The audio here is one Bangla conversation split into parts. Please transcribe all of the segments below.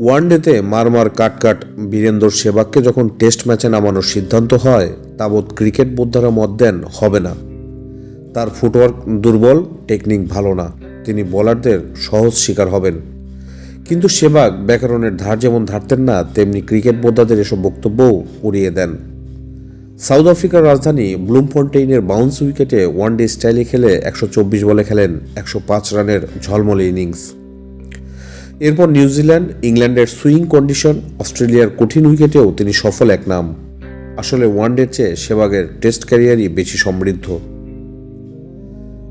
ওয়ানডেতে মারমার কাটকাট বীরেন্দর সেবাগকে যখন টেস্ট ম্যাচে নামানোর সিদ্ধান্ত হয়, তাবৎ ক্রিকেট বোদ্ধারা মত দেন, হবে না। তার ফুটওয়ার্ক দুর্বল, টেকনিক ভালো না। তিনি বোলারদের সহজ শিকার হবেন। কিন্তু সেবাগ ব্যাকরণের ধার যেমন ধারতেন না, তেমনি ক্রিকেট বোদ্ধাদের এসব বক্তব্যও উড়িয়ে দেন। সাউথ আফ্রিকার রাজধানী ব্লুমফন্টেইনের বাউন্স উইকেটে ওয়ানডে স্টাইলে খেলে একশো চব্বিশ বলে খেলেন একশো পাঁচ রানের ঝলমলে ইনিংস। এরপর নিউজিল্যান্ড ইংল্যান্ডের সুইং কন্ডিশন, অস্ট্রেলিয়ার কঠিন উইকেটেও তিনি সফল এক নাম। আসলে ওয়ানডের চেয়ে সেবাগের টেস্ট ক্যারিয়ারই বেশি সমৃদ্ধ।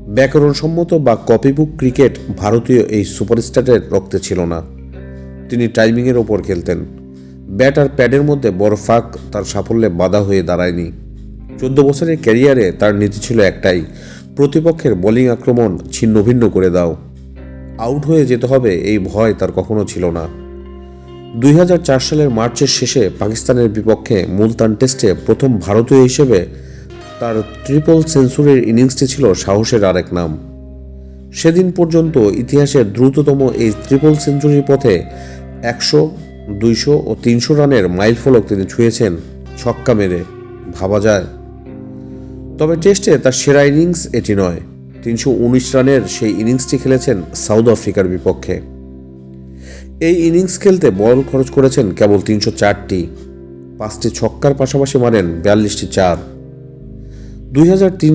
ব্যাকরণসম্মত বা কপিবুক ক্রিকেট ভারতীয় এই সুপারস্টারের রক্তে ছিল না। তিনি টাইমিংয়ের ওপর খেলতেন। ব্যাট আর প্যাডের মধ্যে বড় ফাঁক, তার সাফল্যে বাধা হয়ে দাঁড়ায়নি। চোদ্দ বছরের ক্যারিয়ারে তার নীতি ছিল একটাই, প্রতিপক্ষের বোলিং আক্রমণ ছিন্নভিন্ন করে দাও। আউট হয়ে যেতে হবে এই ভয় তার কখনো ছিল না। দুই সালের মার্চের শেষে পাকিস্তানের বিপক্ষে মুলতান টেস্টে প্রথম ভারতীয় হিসেবে তার ট্রিপল সেঞ্চুরির ইনিংসটি ছিল সাহসের আরেক নাম। সেদিন পর্যন্ত ইতিহাসের দ্রুততম এই ট্রিপল সেঞ্চুরির পথে একশো, দুইশো ও তিনশো রানের মাইল ফলক তিনি ছুঁয়েছেন ছক্কা মেরে। ভাবা যায়। তবে টেস্টে তার সেরা ইনিংস এটি নয়। তিনশো উনিশ রানের সেই ইনিংসটি খেলেছেন সাউথ আফ্রিকার বিপক্ষে। এই ইনিংস খেলতে বল খরচ করেছেন কেবল তিনশো চারটি। পাঁচটি ছক্কার পাশাপাশি মারেন বিয়াল্লিশটি চার। দুই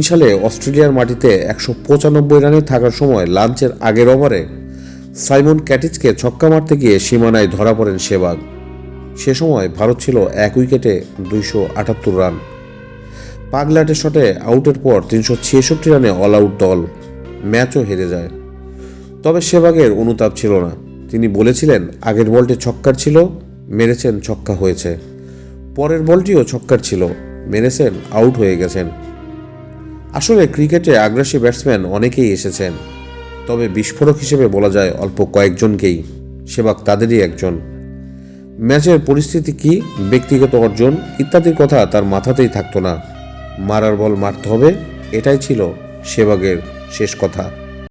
সালে অস্ট্রেলিয়ার মাটিতে একশো পঁচানব্বই রানে থাকার সময় লাঞ্চের আগের ওভারে সাইমন ক্যাটিচকে ছক্কা মারতে গিয়ে সীমানায় ধরা পড়েন সেবাগ। সে সময় ভারত ছিল এক উইকেটে দুইশো আটাত্তর রান। পাগলাটে শটে আউটের পর তিনশো ছেষট্টি রানে অল আউট দল, ম্যাচও হেরে যায়। তবে সেবাগের অনুতাপ ছিল না। তিনি বলেছিলেন, আগের বলটি ছক্কার ছিল, মেরেছেন, ছক্কা হয়েছে। পরের বলটিও ছক্কার ছিল, মেরেছেন আউট হয়ে গেছেন। আসলে ক্রিকেটে আগ্রাসী ব্যাটসম্যান অনেকেই এসেছেন। তবে বিস্ফোরক হিসেবে বলা যায় অল্প কয়েকজনকেই। সেবাগ তাদেরই একজন। ম্যাচের পরিস্থিতি কি, ব্যক্তিগত অর্জন ইত্যাদির কথা তার মাথাতেই থাকতো না। মারার বল মারতে হবে এটাই ছিল সেবাগের শেষ কথা।